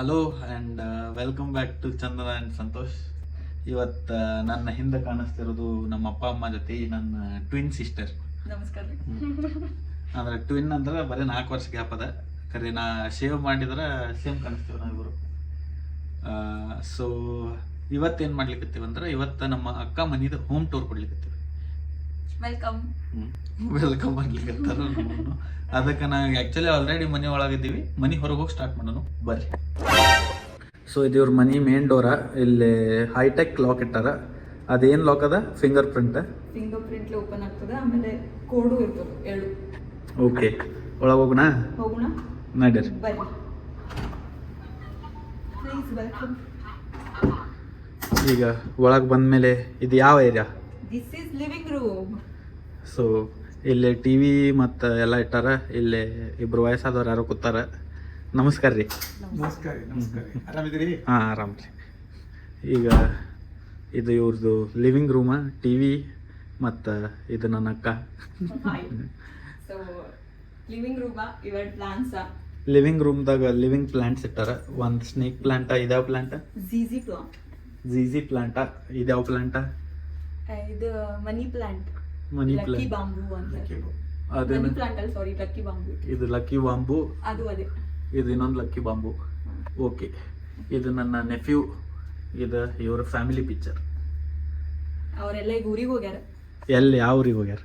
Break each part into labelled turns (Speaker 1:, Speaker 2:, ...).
Speaker 1: Hello and welcome back to Chandana and Santosh ಇವತ್ತು ನನ್ನ ಹಿಂದೆ ಕಾಣಿಸ್ತಿರೋದು ನಮ್ಮ ಅಪ್ಪ ಅಮ್ಮ ಜೊತೆ ನನ್ನ ಟ್ವಿನ್ ಸಿಸ್ಟರ್
Speaker 2: ನಮಸ್ಕಾರ
Speaker 1: ಅಂದ್ರೆ ಟ್ವಿನ್ ಅಂದ್ರೆ ಬರೀ ನಾಲ್ಕು ವರ್ಷ ಗ್ಯಾಪ್ ಅದ. ಖರೆ ನಾ ಶೇವ್ ಮಾಡಿದ್ರೆ ಸೇಮ್ ಕಾಣಿಸ್ತೀವಿ ನಾವಿಬ್ಬರು ಸೊ ಇವತ್ತೇನು ಮಾಡ್ಲಿಕ್ಕತ್ತೀವಿ ಅಂದ್ರೆ ಇವತ್ತು ನಮ್ಮ ಅಕ್ಕ ಮನಿದು ಹೋಮ್ ಟೂರ್ ಕೊಡ್ಲಿಕ್ಕತ್ತೀವಿ
Speaker 2: ವೆಲ್ಕಮ್
Speaker 1: ವೆಲ್ಕಮ್ ನಮ್ಮನ್ನು ಅದಕ್ಕೆ ನಾವು ಆ್ಯಕ್ಚುಲಿ ಆಲ್ರೆಡಿ ಮನೆ ಒಳಗಿದ್ದೀವಿ. ಮನೆ ಹೊರಗೆ ಹೋಗಿ ಸ್ಟಾರ್ಟ್ ಮಾಡೋಣ. ಬರ್ರಿ. ಸೊ ಇದು ಇವ್ರ ಮನಿ ಮೇನ್ ಡೋರ ಇಲ್ಲಿ ಹೈಟೆಕ್ ಲಾಕ್ ಇಟ್ಟಾರ. ಅದೇನು ಲಾಕ್ ಅದ? Finger print
Speaker 2: finger print open ಆಗ್ತದೆ ಆಮೇಲೆ ಕೋಡು ಇರ್ತದೆ ಎರಡು.
Speaker 1: ಓಕೆ ಒಳಗೆ ಹೋಗೋಣ?
Speaker 2: ಹೋಗೋಣ?
Speaker 1: ನಡೀರಿ.
Speaker 2: ಬರ್ರಿ. ಪ್ಲೀಸ್ ವೆಲ್ಕಮ್
Speaker 1: ಈಗ ಒಳಗೆ ಬಂದಮೇಲೆ ಇದು ಯಾವ area
Speaker 2: this is living room
Speaker 1: so ಇಲ್ಲಿ ಟಿ ವಿ ಮತ್ತು ಎಲ್ಲ ಇಟ್ಟಾರ ಇಲ್ಲಿ ಇಬ್ಬರು ವಯಸ್ಸಾದವ್ರು ಯಾರೋ ಕೂತಾರ. ನಮಸ್ಕಾರ ರೀ.
Speaker 3: ನಮಸ್ಕಾರ ನಮಸ್ಕಾರ ಆರಾಮಿದ್ದೀರಿ?
Speaker 1: ಹಾಂ ಆರಾಮ್ ರೀ. ಈಗ ಇದು ಇವ್ರದ್ದು ಲಿವಿಂಗ್ ರೂಮ ಟಿ ವಿ ಮತ್ತು ಇದು ನನ್ನ ಅಕ್ಕ.
Speaker 2: ಲಿವಿಂಗ್ ರೂಮ ಪ್ಲಾನ್ಸ್
Speaker 1: ಲಿವಿಂಗ್ ರೂಮ್ದಾಗ ಲಿವಿಂಗ್ ಪ್ಲಾಂಟ್ಸ್ ಇಟ್ಟಾರ. ಒಂದು ಸ್ನೇಕ್ ಪ್ಲಾಂಟ ಇದಾವ ಪ್ಲಾಂಟ
Speaker 2: ಝೀಝಿ ಪ್ಲಾಂಟ್
Speaker 1: ಝೀಝಿ ಪ್ಲಾಂಟ ಇದಾವ ಪ್ಲಾಂಟ
Speaker 2: ಇದು money plant
Speaker 1: money
Speaker 2: lucky
Speaker 1: plant
Speaker 2: bamboo ಅಂತ ಮನಿ
Speaker 1: ಅದೇನು
Speaker 2: ಪ್ಲಾಂಟ್ ಅಲ್ಲ ಸಾರಿ ಲಕ್ಕಿ ಬಾಂಬು
Speaker 1: ಇದು ಲಕ್ಕಿ ಬಾಂಬು
Speaker 2: ಅದು ಅದೇ.
Speaker 1: ಇದು ಇನ್ನೊಂದು ಲಕ್ಕಿ ಬಾಂಬು ಓಕೆ ಇದು ನನ್ನ ನೆಫ್ಯೂ ಇದು ಇವ್ರ ಫ್ಯಾಮಿಲಿ ಪಿಕ್ಚರ್
Speaker 2: ಅವರೆಲ್ಲ ಈಗ ಊರಿಗೆ ಹೋಗ್ಯಾರ?
Speaker 1: ಎಲ್ಲಿ ಯಾವ ಊರಿಗೆ ಹೋಗ್ಯಾರ?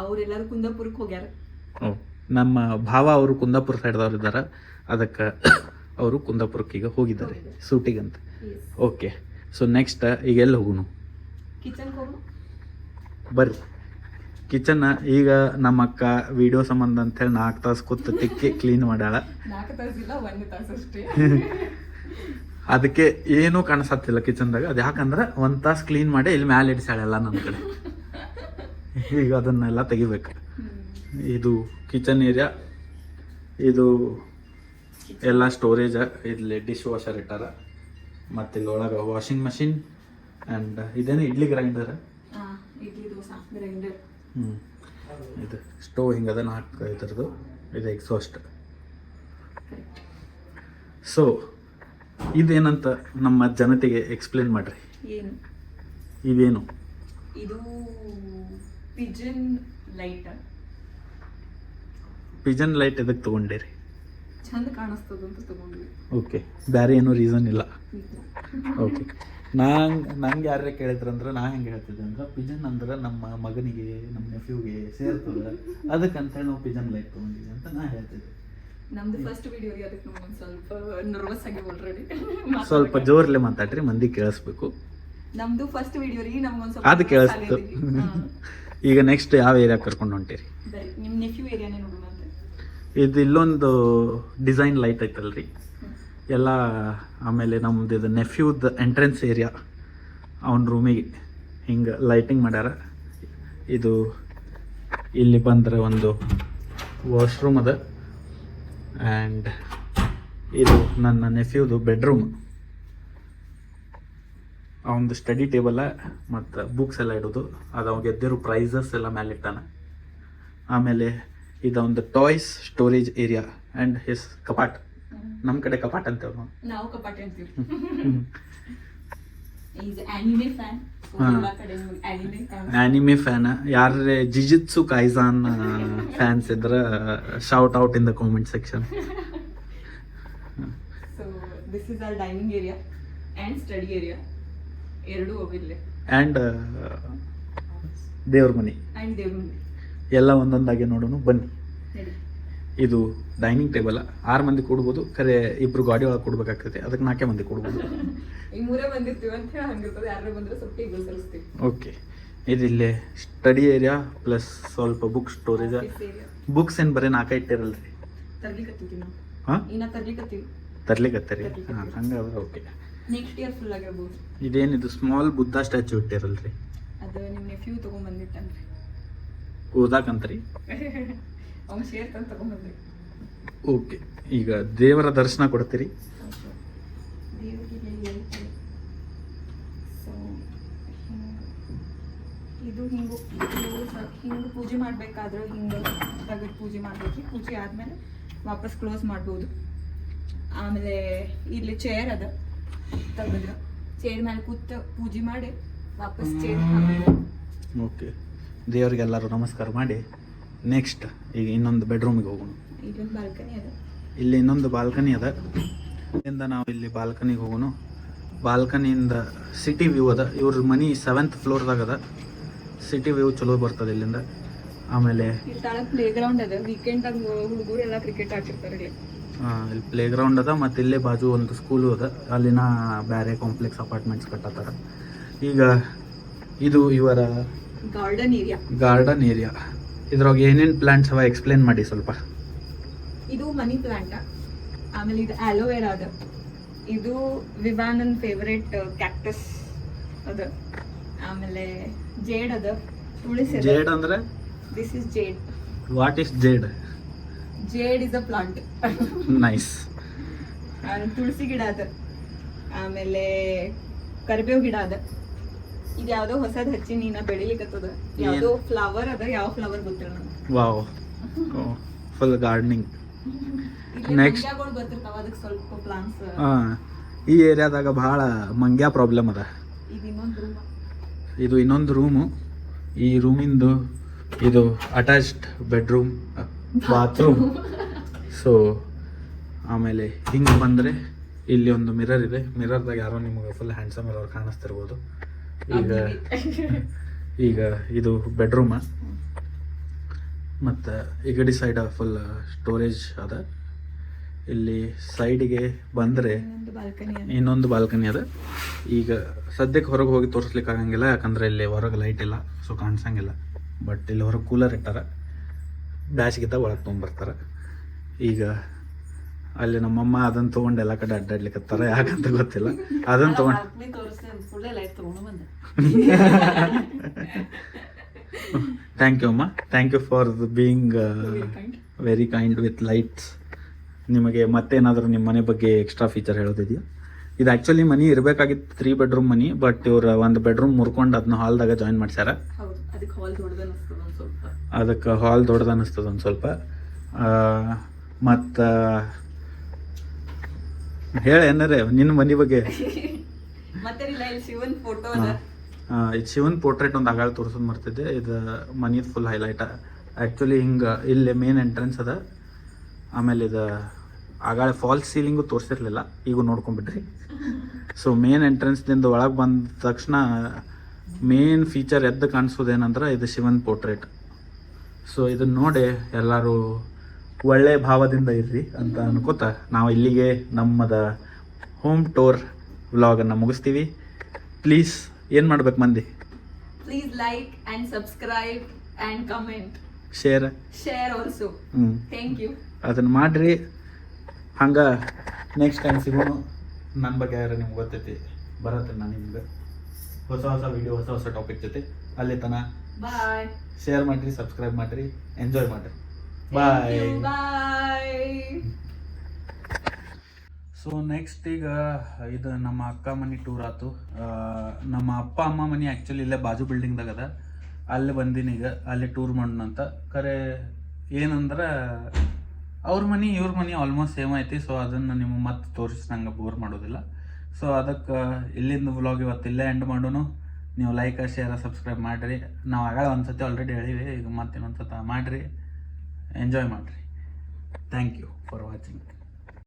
Speaker 2: ಅವರೆಲ್ಲರೂ ಕುಂದಾಪುರಕ್ಕೆ ಹೋಗ್ಯಾರ?
Speaker 1: ಓ ನಮ್ಮ ಭಾವ ಅವರು ಕುಂದಾಪುರ ಸೈಡ್ದವ್ರು ಇದ್ದಾರೆ. ಅದಕ್ಕೆ ಅವರು ಕುಂದಾಪುರಕ್ಕೆ ಈಗ ಹೋಗಿದ್ದಾರೆ ಸೂಟಿಗಂತ. ಓಕೆ ಸೊ ನೆಕ್ಸ್ಟ್ ಈಗ ಎಲ್ಲಿ ಹೋಗೋಣ
Speaker 2: ಕಿಚನ್ ಹೋಗೋಣ
Speaker 1: ಬರ್ರಿ. ಕಿಚನ್ ಈಗ ನಮ್ಮ ಅಕ್ಕ ವಿಡಿಯೋ ಸಂಬಂಧ ಅಂತ ಹೇಳಿ ನಾಲ್ಕು ತಾಸು ಕೂತು ತಿಕ್ಕಿ ಕ್ಲೀನ್ ಮಾಡ್ಯಾಳ. ಅದಕ್ಕೆ ಏನೂ ಕಾಣಿಸತ್ತಿಲ್ಲ ಕಿಚನ್ದಾಗ. ಅದು ಯಾಕಂದ್ರೆ ಒಂದು ತಾಸು ಕ್ಲೀನ್ ಮಾಡಿ ಇಲ್ಲಿ ಮ್ಯಾಲೆ ಇಡಿಸ್ಯಾಳೆಲ್ಲ ನನ್ನ ಕಡೆ. ಈಗ ಅದನ್ನೆಲ್ಲ ತೆಗಿಬೇಕು. ಇದು ಕಿಚನ್ ಏರಿಯಾ ಇದು ಎಲ್ಲ ಸ್ಟೋರೇಜ್ ಇಲ್ಲಿ ಡಿಶ್ ವಾಷರ್ ಇಟ್ಟಾರ ಮತ್ತು ಇಲ್ಲಿ ಒಳಗೆ ವಾಷಿಂಗ್ ಮಷಿನ್ ಆ್ಯಂಡ್ ಇದೇನು ಇಡ್ಲಿ ಗ್ರೈಂಡರ್
Speaker 2: ಇಡ್ಲಿ ದೋಸೆ ಗ್ರೈಂಡರ್
Speaker 1: ಹ್ಞೂ ಇದು ಸ್ಟೋವ್ ಹಿಂಗದ ನಾಲ್ಕು ಇದ್ರದ್ದು ಇದು ಎಕ್ಸಾಸ್ಟ್ ಸೊ ಇದೇನಂತ ನಮ್ಮ ಜನತೆಗೆ ಎಕ್ಸ್ಪ್ಲೇನ್ ಮಾಡ್ರಿ.
Speaker 2: ಏನು?
Speaker 1: ಇದೇನು?
Speaker 2: ಇದು ಪಿಜನ್ ಲೈಟ್
Speaker 1: ಪಿಜನ್ ಲೈಟ್ ಇದಕ್ಕೆ ತೊಗೊಂಡಿರಿ?
Speaker 2: ಚಂದ ಕಾಣಿಸ್ತದ ಅಂತ ತಗೊಂಡ್ವಿ.
Speaker 1: ಓಕೆ ಬೇರೆ ಏನೂ ರೀಸನ್ ಇಲ್ಲ. ಓಕೆ ನಂಗೆ ನಂಗೆ ಯಾರೇ ಕೇಳಿದ್ರಂದ್ರೆ ನಾ ಹೆಂಗೆ ಹೇಳ್ತಿದ್ದೆ ಅಂದ್ರೆ ಪಿಜನ್ ಅಂದ್ರೆ ನಮ್ಮ ಮಗನಿಗೆ ನಮ್ಮ ನೆಫ್ಯೂಗೆ ಸೇರ್ತದೆ. ಅದಕ್ಕಂತೇಳಿ ನಾವು ಪಿಜನ್ ಲೈಟ್ ತೊಗೊಂಡಿದ್ವಿ ಅಂತ ನಾ ಹೇಳ್ತಿದ್ದೆ.
Speaker 2: ನಮ್ದು ಫಸ್ಟ್ ವಿಡಿಯೋ ರೀ ಅದಕ್ಕೆ ನಮ್ಗೆ ಸ್ವಲ್ಪ ನರ್ವಸ್ ಆಗಿ ಆಲ್ರೆಡಿ
Speaker 1: ಸ್ವಲ್ಪ ಜೋರ್ಲೆ ಮಾತಾಡ್ರಿ ಮಂದಿ ಕೇಳಿಸ್ಬೇಕು.
Speaker 2: ನಮ್ದು ಫಸ್ಟ್ ವಿಡಿಯೋ ರೀ ನಮ್ಗೊಂದು ಸ್ವಲ್ಪ
Speaker 1: ಅದು ಕೇಳಿಸ್ತು. ಈಗ ನೆಕ್ಸ್ಟ್ ಯಾವ ಏರಿಯಾ ಕರ್ಕೊಂಡು ಹೊಂಟಿರಿ?
Speaker 2: ನಿಮ್ಮ ನೆಫ್ಯೂ ಏರಿಯಾನೇ ನೋಡೋಣ
Speaker 1: ಇದು ಇಲ್ಲೊಂದು ಡಿಸೈನ್ ಲೈಟ್ ಐತಲ್ರಿ. ಎಲ್ಲ ಆಮೇಲೆ ನಮ್ದು ಇದು ನೆಫ್ಯೂದ ಎಂಟ್ರೆನ್ಸ್ ಏರಿಯಾ ಅವನ ರೂಮಿಗೆ ಹಿಂಗೆ ಲೈಟಿಂಗ್ ಮಾಡ್ಯಾರ. ಇದು ಇಲ್ಲಿ ಬಂದರೆ ಒಂದು ವಾಶ್ರೂಮ್ ಅದ. ಆ್ಯಂಡ್ ಇದು ನನ್ನ ನೆಫ್ಯೂದು ಬೆಡ್ರೂಮ್ ಅವನದು ಸ್ಟಡಿ ಟೇಬಲ ಮತ್ತು ಬುಕ್ಸ್ ಎಲ್ಲ ಇಡೋದು. ಅದು ಅವ್ನು ಗೆದ್ದಿರೋ ಪ್ರೈಸಸ್ ಎಲ್ಲ ಮೇಲೆ ಇಟ್ಟಾನೆ. ಆಮೇಲೆ ಇದು ಒಂದು toys storage area and his ಕಪಾಟ್ ನಮ್ಮ ಕಡೆ ಕಪಾಟ್ ಅಂತೇವೆ ನಾವು
Speaker 2: ನಾವು ಕಪಾಟ ಅಂತೀವಿ. Is anime fan anime fan
Speaker 1: ಯಾರೇ ಜಿಜಿತ್ಸು ಕೈಜಾನ್ ಫ್ಯಾನ್ಸ್ ಇದ್ರೆ shout out in the comment section
Speaker 2: so this is our dining area and study area ಎರಡು ಇಲ್ಲೇ
Speaker 1: ಅಂಡ್ ದೇವ್ರ ಮನೆ.
Speaker 2: ಅಂಡ್ ದೇವ್ರ ಮನೆ.
Speaker 1: ಎಲ್ಲ ಒಂದೊಂದಾಗಿ ನೋಡೋಣ. ಬನ್ನಿ. ಇದು ಡೈನಿಂಗ್ ಟೇಬಲ್ ಆರು ಮಂದಿ ಕೊಡ್ಬೋದು ಖರೆ ಇಬ್ರು ಗಾಡಿ ಒಳಗೆ ಕೊಡ್ಬೇಕಾಗ್ತೈತೆ. ಅದಕ್ಕೆ ನಾಲ್ಕೇ ಮಂದಿ ಕೊಡ್ಬೋದು. ಓಕೆ ಇದು ಇಲ್ಲಿ ಸ್ಟಡಿ ಏರಿಯಾ ಪ್ಲಸ್ ಸ್ವಲ್ಪ ಬುಕ್ ಸ್ಟೋರೇಜ್ ಬುಕ್ಸ್ ಏನು ಬರೀ ನಾಲ್ಕ
Speaker 2: ಇನ್ನ ತರ್ಲಿಕತ್ತೀವಿ
Speaker 1: ತರ್ಲಿಕತ್ತರಿ. ಹಾಂ ಹಂಗಾದ್ರೆ ಓಕೆ
Speaker 2: ನೆಕ್ಸ್ಟ್ ಇಯರ್ ಫುಲ್ ಆಗಿರ್ಬೋದು.
Speaker 1: ಇದೇನಿದು? ಸ್ಮಾಲ್ ಬುದ್ಧ ಸ್ಟ್ಯಾಚು ಇಟ್ಟಿರಲ್ರಿ.
Speaker 2: ಅದು ನಿಮ್ಮ ನೆಫ್ಯೂ ತೊಗೊಂಬಂದಿಟ್ಟನ್ರಿ.
Speaker 1: ಓದಾಕಂತ್ರಿ.
Speaker 2: ಅವ್ನು ಶೇರ್ ತಂದು ತೊಗೊಂಬಂದ್ರಿ
Speaker 1: ಓಕೆ ಈಗ ದೇವರ ದರ್ಶನ ಕೊಡ್ತೀರಿ?
Speaker 2: ದೇವರಿಗೆ ಸೊ ಇದು ಹಿಂಗು ಹಿಂಗೆ ಪೂಜೆ ಮಾಡಬೇಕಾದ್ರೆ ಹಿಂಗೆ ತೆಗೆದು ಪೂಜೆ ಮಾಡ್ಬೇಕು ಪೂಜೆ ಆದಮೇಲೆ ವಾಪಸ್ ಕ್ಲೋಸ್ ಮಾಡ್ಬೋದು. ಆಮೇಲೆ ಇಲ್ಲಿ ಚೇರ್ ಅದ ತೆಗೆದ್ರು ಚೇರ್ ಮೇಲೆ ಕೂತ ಪೂಜೆ ಮಾಡಿ ವಾಪಸ್ ಚೇರ್
Speaker 1: ಓಕೆ ದೇವರಿಗೆಲ್ಲರೂ ನಮಸ್ಕಾರ ಮಾಡಿ. ನೆಕ್ಸ್ಟ್ ಈಗ ಇನ್ನೊಂದು ಬೆಡ್ರೂಮಿಗೆ ಹೋಗೋಣ. ಇಲ್ಲಿ ಇನ್ನೊಂದು ಬಾಲ್ಕನಿ ಅದ. ಇಲ್ಲಿಂದ ನಾವು ಇಲ್ಲಿ ಬಾಲ್ಕನಿಗೆ ಹೋಗೋಣ. ಬಾಲ್ಕನಿಯಿಂದ ಸಿಟಿ ವ್ಯೂ ಅದ. ಇವ್ರ ಮನಿ ಸೆವೆಂತ್ ಫ್ಲೋರ್ದಾಗ ಅದ. ಸಿಟಿ ವ್ಯೂ ಚಲೋ ಬರ್ತದೆ ಇಲ್ಲಿಂದ. ಆಮೇಲೆ
Speaker 2: ಇಲ್ಲಿ ತಾಳ ಪ್ಲೇ ಗ್ರೌಂಡ್ ಅದ ವೀಕೆಂಡ್ ಹುಡುಗರು ಎಲ್ಲ ಕ್ರಿಕೆಟ್ ಆಡ್ತಿರ್ತಾರೆ ಇಲ್ಲಿ.
Speaker 1: ಆ, ಇಲ್ಲಿ ಪ್ಲೇ ಗ್ರೌಂಡ್ ಅದ ಮತ್ತು ಇಲ್ಲೇ ಬಾಜು ಒಂದು ಸ್ಕೂಲು ಅದ. ಅಲ್ಲಿನ ಬೇರೆ ಕಾಂಪ್ಲೆಕ್ಸ್ ಅಪಾರ್ಟ್ಮೆಂಟ್ಸ್ ಕಟ್ಟತ್ತಾರ. ಈಗ ಇದು ಇವರ
Speaker 2: ಗಾರ್ಡನ್ ಏರಿಯಾ
Speaker 1: ಗಾರ್ಡನ್ ಏರಿಯಾ ಇದ್ರೊಳಗೆ ಏನೇನು ಪ್ಲಾಂಟ್ಸ್ ಅವ ಎಕ್ಸ್ಪ್ಲೇನ್ ಮಾಡಿ ಸ್ವಲ್ಪ.
Speaker 2: ಇದು ಮನಿ ಪ್ಲಾಂಟ್? ಆಮೇಲೆ ಇದು ಆಲೋವೆರಾ ಅದ. ಇದು ವಿವಾನನ್ ಫೇವರೇಟ್ ಕ್ಯಾಕ್ಟಸ್ ಅದ. ಆಮೇಲೆ ಜೇಡ್ ಅದ. ತುಳಸಿ
Speaker 1: ಜೇಡ್ ಅಂದ್ರೆ?
Speaker 2: This is jade
Speaker 1: what is jade
Speaker 2: jade is a plant
Speaker 1: nice
Speaker 2: ತುಳಸಿ ಗಿಡ ಅದ. ಆಮೇಲೆ ಕರಿಬೇವು ಗಿಡ ಅದ. ಇದು ಯಾವ್ದೋ ಹೊಸದ್ ಹಚ್ಚಿ ನೀನ ಬೆಳಿಲಿಕ್ಕತ್ತದ ಯಾವ್ದೋ ಫ್ಲವರ್ ಅದ ಯಾವ ಫ್ಲವರ್ ಗೊತ್ತಿಲ್ಲ ನನಗೆ
Speaker 1: ವಾವ್. ಫುಲ್ ಗಾರ್ಡನಿಂಗ್
Speaker 2: ನೆಕ್ಸ್ಟ್ ಬರ್ತಿರ್ತಾವ ಅದಕ್ಕೆ ಸ್ವಲ್ಪ ಪ್ಲಾಂಟ್ಸ್
Speaker 1: ಹಾಂ ಈ ಏರಿಯಾದಾಗ ಭಾಳ ಮಂಗ್ಯ ಪ್ರಾಬ್ಲಮ್ ಅದ.
Speaker 2: ಇದು ಇನ್ನೊಂದು ರೂಮು
Speaker 1: ಈ ರೂಮಿಂದು ಇದು ಅಟ್ಯಾಚ್ಡ್ ಬೆಡ್ರೂಮ್ ಬಾತ್ರೂಮ್ ಸೊ ಆಮೇಲೆ ಹಿಂಗೆ ಬಂದರೆ ಇಲ್ಲಿ ಒಂದು ಮಿರರ್ ಇದೆ. ಮಿರರ್ದಾಗ ಯಾರೋ ನಿಮಗೆ ಫುಲ್ ಹ್ಯಾಂಡ್ಸಮ್ ಇರೋರು ಕಾಣಿಸ್ತಿರ್ಬೋದು. ಈಗ ಈಗ ಇದು ಬೆಡ್ರೂಮ ಮತ್ತು ಈ ಗಡಿ ಸೈಡ್ ಫುಲ್ ಸ್ಟೋರೇಜ್ ಅದ. ಇಲ್ಲಿ ಸೈಡಿಗೆ ಬಂದರೆ
Speaker 2: ಇನ್ನೊಂದು ಬಾಲ್ಕನಿ
Speaker 1: ಅದ. ಈಗ ಸದ್ಯಕ್ಕೆ ಹೊರಗೆ ಹೋಗಿ ತೋರಿಸ್ಲಿಕ್ಕೆ ಆಗಂಗಿಲ್ಲ ಯಾಕಂದ್ರೆ ಇಲ್ಲಿ ಹೊರಗೆ ಲೈಟ್ ಇಲ್ಲ ಸೊ ಕಾಣಿಸಂಗಿಲ್ಲ. ಬಟ್ ಇಲ್ಲಿ ಹೊರಗೆ ಕೂಲರ್ ಇಟ್ಟಾರ ಬ್ಯಾಸ್ಗಿದ್ದಾಗ ಒಳಗೆ ತೊಗೊಂಬರ್ತಾರೆ. ಈಗ ಅಲ್ಲಿ ನಮ್ಮಮ್ಮ ಅದನ್ನ ತೊಗೊಂಡು ಎಲ್ಲ ಕಡೆ ಅಡ್ಡಾಡ್ಲಿಕ್ಕತ್ತಾರ ಯಾಕಂತ ಗೊತ್ತಿಲ್ಲ. ಅದನ್ನು ತೊಗೊಂಡು ಥ್ಯಾಂಕ್ ಯು ಅಮ್ಮ. Thank you for being
Speaker 2: kind.
Speaker 1: Very kind with lights ನಿಮಗೆ ಮತ್ತೇನಾದರೂ ನಿಮ್ಮ ಮನೆ ಬಗ್ಗೆ ಎಕ್ಸ್ಟ್ರಾ ಫೀಚರ್ ಹೇಳೋದಿದೆಯಾ? ಇದು ಆ್ಯಕ್ಚುಲಿ ಮನಿ ಇರಬೇಕಾಗಿತ್ತು ತ್ರೀ ಬೆಡ್ರೂಮ್ ಮನಿ ಬಟ್ ಇವ್ರು ಒಂದು ಬೆಡ್ರೂಮ್ ಮುರ್ಕೊಂಡು ಅದನ್ನ ಹಾಲ್ದಾಗ ಜಾಯಿನ್ ಮಾಡ್ಸ್ಯಾರ.
Speaker 2: ಅದಕ್ಕೆ ಹಾಲ್ ದೊಡ್ಡದು ಅನಿಸ್ತದ ಒಂದು ಸ್ವಲ್ಪ.
Speaker 1: ಅದಕ್ಕೆ ಹಾಲ್ ದೊಡ್ಡದು ಅನ್ನಿಸ್ತದ ಒಂದು ಸ್ವಲ್ಪ. ಮತ್ತು ಹೇಳ ಏನಾರೆ ನಿನ್ನ ಮನೆ ಬಗ್ಗೆ.
Speaker 2: ಮತ್ತೆ ಇಲ್ಲ ಇಲ್ಲಿ ಶಿವನ್ ಫೋಟೋ ಅದ?
Speaker 1: ಆ, ಇದು ಶಿವನ್ ಪೋರ್ಟ್ರೇಟ್ ಒಂದು ಆಗಾಳ ತೋರ್ಸೋದು ಮಾಡ್ತಿದ್ದೆ ಇದು ಮನಿದು ಫುಲ್ ಹೈಲೈಟ ಆ್ಯಕ್ಚುಲಿ ಹಿಂಗೆ ಇಲ್ಲಿ ಮೇನ್ ಎಂಟ್ರೆನ್ಸ್ ಅದ. ಆಮೇಲೆ ಇದು ಆಗಾಳ ಫಾಲ್ಸ್ ಸೀಲಿಂಗು ತೋರಿಸಿರ್ಲಿಲ್ಲ. ಈಗ ನೋಡ್ಕೊಂಬಿಟ್ರಿ. ಸೊ ಮೇನ್ ಎಂಟ್ರೆನ್ಸ್ದಿಂದ ಒಳಗೆ ಬಂದ ತಕ್ಷಣ ಮೇನ್ ಫೀಚರ್ ಎದ್ದು ಕಾಣಿಸೋದೇನಂದ್ರೆ ಇದು ಶಿವನ್ ಪೋರ್ಟ್ರೇಟ್ ಸೊ ಇದನ್ನ ನೋಡಿ ಎಲ್ಲರೂ ಒಳ್ಳೆ ಭಾವದಿಂದ ಇರ್ರಿ ಅಂತ ಅನ್ಕೋತ ನಾವು ಇಲ್ಲಿಗೆ ನಮ್ಮದ ಹೋಮ್ ಟೂರ್ ವ್ಲಾಗನ್ನು ಮುಗಿಸ್ತೀವಿ. ಪ್ಲೀಸ್ ಏನು ಮಾಡ್ಬೇಕು ಮಂದಿ?
Speaker 2: Please like and subscribe and comment
Speaker 1: share
Speaker 2: share also
Speaker 1: hmm
Speaker 2: thank you
Speaker 1: ಅದನ್ನು ಮಾಡಿರಿ. ಹಂಗೆ ನೆಕ್ಸ್ಟ್ ಟೈಮ್ ಸಿಗೋಣ ನನ್ನ ಬಗ್ಗೆ ಯಾರು ನಿಮ್ಗೆ ಗೊತ್ತೈತಿ ಬರತ್ತೆ ನಾನು ನಿಮ್ಗೆ. ಹೊಸ ಹೊಸ ವಿಡಿಯೋ ಹೊಸ ಹೊಸ ಟಾಪಿಕ್ ಜೊತೆ. ಅಲ್ಲಿ ತನ.
Speaker 2: ಬಾಯ್
Speaker 1: ಶೇರ್ ಮಾಡಿರಿ ಸಬ್ಸ್ಕ್ರೈಬ್ ಮಾಡಿರಿ ಎಂಜಾಯ್ ಮಾಡಿರಿ. ಬಾಯ್
Speaker 2: ಬಾಯ್
Speaker 1: ಸೊ ನೆಕ್ಸ್ಟ್ ಈಗ ಇದು ನಮ್ಮ ಅಕ್ಕ ಮನೆ ಟೂರ್ ಆತು. ನಮ್ಮ ಅಪ್ಪ ಅಮ್ಮ ಮನೆ ಆ್ಯಕ್ಚುಲಿ ಇಲ್ಲೇ ಬಾಜು ಬಿಲ್ಡಿಂಗ್ದಾಗ ಅದ. ಅಲ್ಲಿ ಬಂದೀನಿ ಈಗ ಅಲ್ಲಿ ಟೂರ್ ಮಾಡೋಣ ಅಂತ. ಖರೆ ಏನಂದ್ರೆ ಅವ್ರ ಮನೆ ಇವ್ರ ಮನೆ ಆಲ್ಮೋಸ್ಟ್ ಸೇಮ್ ಐತಿ. ಸೊ ಅದನ್ನು ನಿಮ್ಮ ಮತ್ತೆ ತೋರಿಸಿ ನಂಗೆ ಬೋರ್ ಮಾಡೋದಿಲ್ಲ. ಸೊ ಅದಕ್ಕೆ ಇಲ್ಲಿಂದ ವ್ಲಾಗ್ ಇವತ್ತು ಇಲ್ಲೇ ಎಂಡ್ ಮಾಡೋನು. ನೀವು ಲೈಕ್ ಶೇರ್ ಸಬ್ಸ್ಕ್ರೈಬ್ ಮಾಡಿರಿ. ನಾವು ಆಗ ಒಂದ್ಸತಿ ಆಲ್ರೆಡಿ ಹೇಳಿವಿ ಈಗ ಮತ್ತೆ ಇನ್ನೊಂದ್ಸತ ಮಾಡಿರಿ. ಎಂಜಾಯ್ ಮಾಡಿರಿ ಥ್ಯಾಂಕ್ ಯು ಫಾರ್ ವಾಚಿಂಗ್